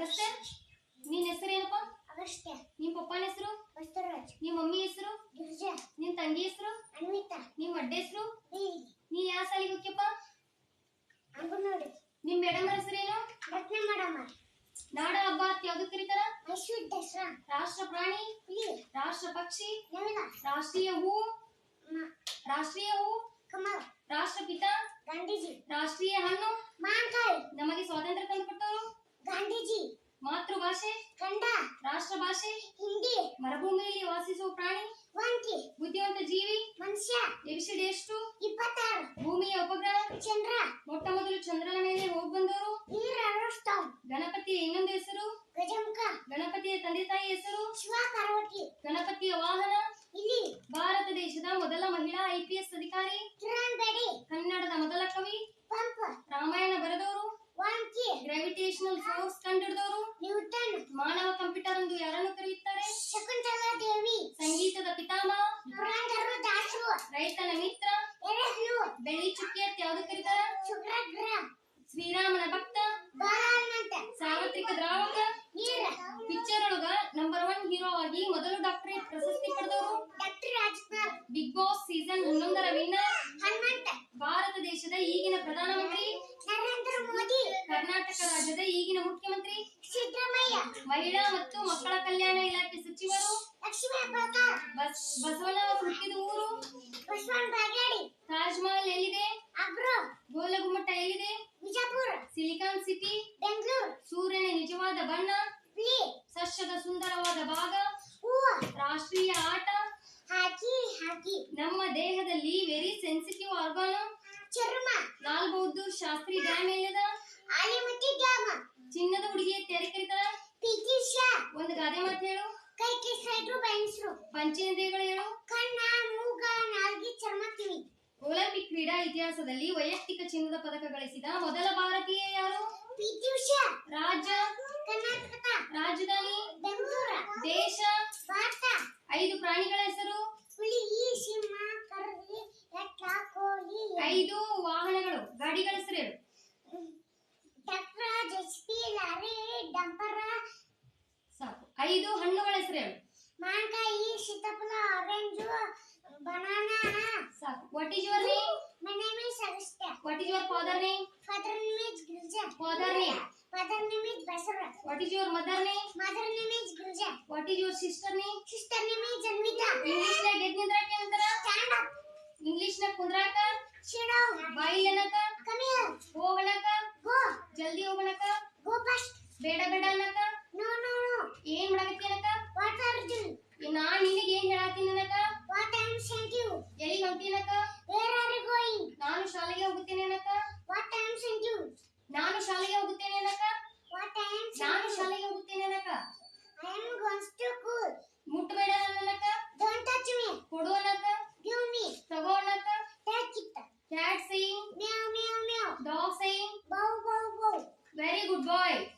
ಅಗಸ್ತ್ಯ ನಿನ್ ಹೆಸರೇನಪ್ಪ ಅಗಸ್ತ್ಯ. ನಿಮ್ ಪಪ್ಪನ ಹೆಸರು? ಬಸವರಾಜ್. ನಿಮ್ ಮಮ್ಮಿ ಹೆಸರು? ಗಿರಿಜಾ ನಿಮ್ಮ ತಂಗಿ ಹೆಸರು? ಅನ್ವಿತಾ. ನಿಮ್ ಅಡ್ಡ ಹೆಸರು? ನೀ ಯಾವ ಸಾಲಿಗೆ ಹೋಗ್ಯಪ್ಪ? ಅಂಗನವಾಡಿ. ನಿಮ್ ಮೇಡಮ್ ಹೆಸರೇನು ರತ್ನ ಮಾಡಮ್ಮ ನಾಡ ಹಬ್ಬ ಅಂತ ಯಾವ್ದು ಕರೀತಾರ? ಮೈಸೂರು ದಸರಾ. ರಾಷ್ಟ್ರ ಪ್ರಾಣಿ? ಹುಲಿ. ರಾಷ್ಟ್ರ ಪಕ್ಷಿ? ನವಿಲ ರಾಷ್ಟ್ರೀಯ ಹೂ? ರಾಷ್ಟ್ರೀಯ ಹೂ? ಕಮಲ. ರಾಷ್ಟ್ರಪಿತ? ಗಾಂಧೀಜಿ. ರಾಷ್ಟ್ರೀಯ ಹಣ್ಣು? ಮಾತೃಭಾಷೆ ಕಂಡ ರಾಷ್ಟ್ರ ಭಾಷೆ ಹಿಂದಿ ಮರುಭೂಮಿಯಲ್ಲಿ ವಾಸಿಸುವ ಪ್ರಾಣಿ ವಾಂಕಿ ಬುದ್ಧಿವಂತ ಜೀವಿ ಮನುಷ್ಯ ಎಬಿಸಿಡಿ ಎಷ್ಟು ಇಪ್ಪತ್ತಾರು ಭೂಮಿಯ ಉಪಗ್ರಹ ಚಂದ್ರ ಮೊಟ್ಟ ಮೊದಲು ಚಂದ್ರನ ಮೇಲೆ ಹೋಗಿ ಬಂದವರು ನೀರ ಅರಸ್ತಾವ್ ಗಣಪತಿಯ ಇನ್ನೊಂದು ಹೆಸರು ಗಜಮುಖ ಗಣಪತಿಯ ತಂದೆ ತಾಯಿ ಹೆಸರು ಶಿವ ಪಾರ್ವತಿ ಗಣಪತಿಯ ವಾಹನ ಇಲ್ಲಿ ಭಾರತ ದೇಶದ ಮೊದಲ ಮಹಿಳಾ ಐಪಿಎಸ್ ಅಧಿಕಾರಿ ಗ್ರಾವಿಟೇಷನಲ್ ಫೋರ್ಸ್ ಕಂಡುಹಿಡಿದವರು ನ್ಯೂಟನ್ ಮಾನವ ಕಂಪ್ಯೂಟರ್ ಎಂದು ಯಾರನ್ನು ಕರೆಯುತ್ತಾರೆ? ಶಕುಂತಲಾ ದೇವಿ ಸಂಗೀತದ ಪಿತಾಮಹ? ಪುರಂದರು ದಾಸು ರೈತನ ಮಿತ್ರ? ಎರೆಹಣ್ಣು ಬೆಳ್ಳಿ ಚುಕ್ಕಿ ಅಂತ ಯಾವುದು ಕರೀತಾರೆ? ಶುಕ್ರಗ್ರಹ ಶ್ರೀರಾಮನ ಭಕ್ತ? ಬಾಲಹನುಮಂತ. ಸಾರ್ವತ್ರಿಕ ದ್ರಾವಕ? ನೀರ ಪಿಕ್ಚರ್ ಒಳಗ ನಂಬರ್ ಒನ್ ಹೀರೋ ಆಗಿ ಮೊದಲು ಡಾಕ್ಟರೇಟ್ ಪ್ರಶಸ್ತಿ ಪಡೆದವರು? ಡಾಕ್ಟರ್ ಬಿಗ್ ಬಾಸ್ ಸೀಸನ್ ಹನ್ನೊಂದರ ವಿನ್ನರ್ ಮಹಿಳಾ ಮತ್ತು ಮಕ್ಕಳ ಕಲ್ಯಾಣ ಇಲಾಖೆ ಸಚಿವರು ಬಸವನ ಹುಟ್ಟಿದ ಊರು. ತಾಜ್ ಮಹಲ್ ಎಲ್ಲಿದೆ? ಗೋಲಗುಮ್ಮಟ ಎಲ್ಲಿದೆ? Silicon city. ಬೆಂಗಳೂರು ಸೂರ್ಯನ ನಿಜವಾದ ಬಣ್ಣ. ಸಸ್ಯದ ಸುಂದರವಾದ ಭಾಗ. ರಾಷ್ಟ್ರೀಯ ಆಟ. ಹಾಕಿ ಹಾಕಿ ನಮ್ಮ ದೇಹದಲ್ಲಿ ವೆರಿ ಸೆನ್ಸಿಟಿವ್ ಆರ್ಗಾನ ಚರ್ಮ ಲಾಲ್ ಬಹದ್ದೂರ್ ಶಾಸ್ತ್ರಿ ಡ್ಯಾಮ್ ಎಲ್ಲಿದ ಬಯಸ್ರು ಪಂಚೇಂದ್ರಿಯಗಳು ಹೇಳು ಕಣ್ಣ ಮೂಗ ನಾಲ್ಗಿ ಚರ್ಮ ಕಿವಿ ಒಲಿಂಪಿಕ್ ಕ್ರೀಡಾ ಇತಿಹಾಸದಲ್ಲಿ ವೈಯಕ್ತಿಕ ಚಿನ್ನದ ಪದಕ ಗಳಿಸಿದ ಮೊದಲ ಭಾರತೀಯ ಯಾರು? ಪಿಟಿ ಉಷಾ ರಾಜ್ಯ? ಕರ್ನಾಟಕ. ರಾಜಧಾನಿ? ಬೆಂಗಳೂರು. ದೇಶ? ಭಾರತ. ಐದು ಪ್ರಾಣಿಗಳ ಹೆಸರು? ಹುಲಿ ಸಿಂಹ ಕರಡಿ ಕೋಳಿ. ಐದು ವಾಹನಗಳು. ಗಾಡಿಗಳ ಹೆಸರು ಹೇಳು. Tractor lorry dumper. ಸಾಕು. ಐದು ಹಣ್ಣುಗಳ ಹೆಸರು ಹೇಳು. Manga is sitapala orange banana. Sir, what is your name? My name is Agastya. What is your father name? Father name is Gurja. Father name. Father name is Basara. What is your mother name? Mother name is Gurja. What is your sister name? Sister name is Janmita. English ले गेदिंद्रा के अंदर stand up. English ना कुंद्रा कर. Sit down. Bye लेना कर. Come here. Go लेना कर. Cat sing. Meow meow meow. Dog sing. Bow bow bow. Very good boy.